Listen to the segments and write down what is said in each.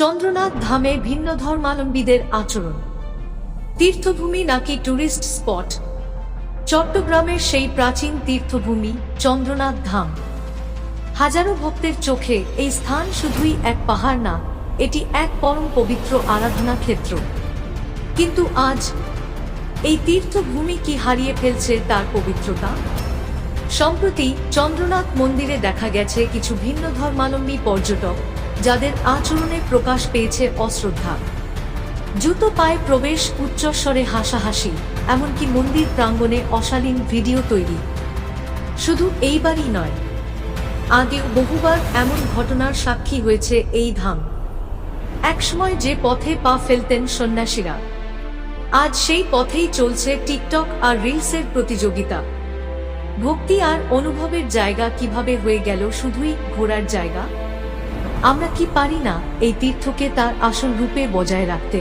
চন্দ্রনাথ ধামে ভিন্ন ধর্মাবলম্বীদের আচরণ। তীর্থভূমি নাকি ট্যুরিস্ট স্পট চট্টগ্রামের সেই প্রাচীন তীর্থভূমি চন্দ্রনাথ ধাম। হাজারো ভক্তের চোখে এই স্থান শুধুই এক পাহাড় না, এটি এক পরম পবিত্র আরাধনা ক্ষেত্র। কিন্তু আজ এই তীর্থভূমি কি হারিয়ে ফেলছে তার পবিত্রতা? সম্প্রতি চন্দ্রনাথ মন্দিরে দেখা গেছে কিছু ভিন্ন ধর্মালম্বী পর্যটক, যাদের আচরণে প্রকাশ পেয়েছে অশ্রদ্ধা। জুতো পায়ে প্রবেশ উচ্চস্বরে হাসাহাসি, এমনকি মন্দির প্রাঙ্গণে অশালীন ভিডিও তৈরি। শুধু এইবারই নয় আগেও বহুবার এমন ঘটনার সাক্ষী হয়েছে এই ধাম। একসময় যে পথে পা ফেলতেন সন্ন্যাসীরা, আজ সেই পথেই চলছে টিকটক আর রিলসের প্রতিযোগিতা। ভক্তি আর অনুভবের জায়গা কীভাবে হয়ে গেল শুধুই ঘোরার জায়গা? আমরা কি পারি না এই তীর্থকে তার আসল রূপে বজায় রাখতে?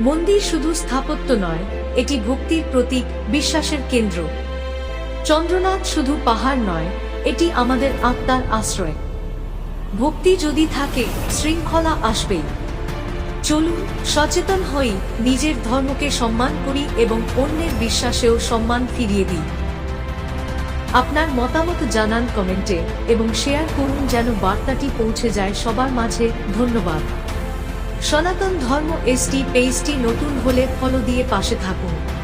মন্দির শুধু স্থাপত্য নয়, এটি ভক্তির প্রতীক, বিশ্বাসের কেন্দ্র। চন্দ্রনাথ শুধু পাহাড় নয়, এটি আমাদের আত্মার আশ্রয়। ভক্তি যদি থাকে, শৃঙ্খলা আসবেই। চলুন, সচেতন হই, নিজের ধর্মকে সম্মান করি এবং অন্যের বিশ্বাসেও সম্মান ফিরিয়ে দিই। আপনার মতামত জানান কমেন্টে এবং শেয়ার করুন যেন বার্তাটি পৌঁছে যায় সবার মাঝে। ধন্যবাদ। সনাতন ধর্ম এসটি পেজটি নতুন হলে ফলো দিয়ে পাশে থাকুন।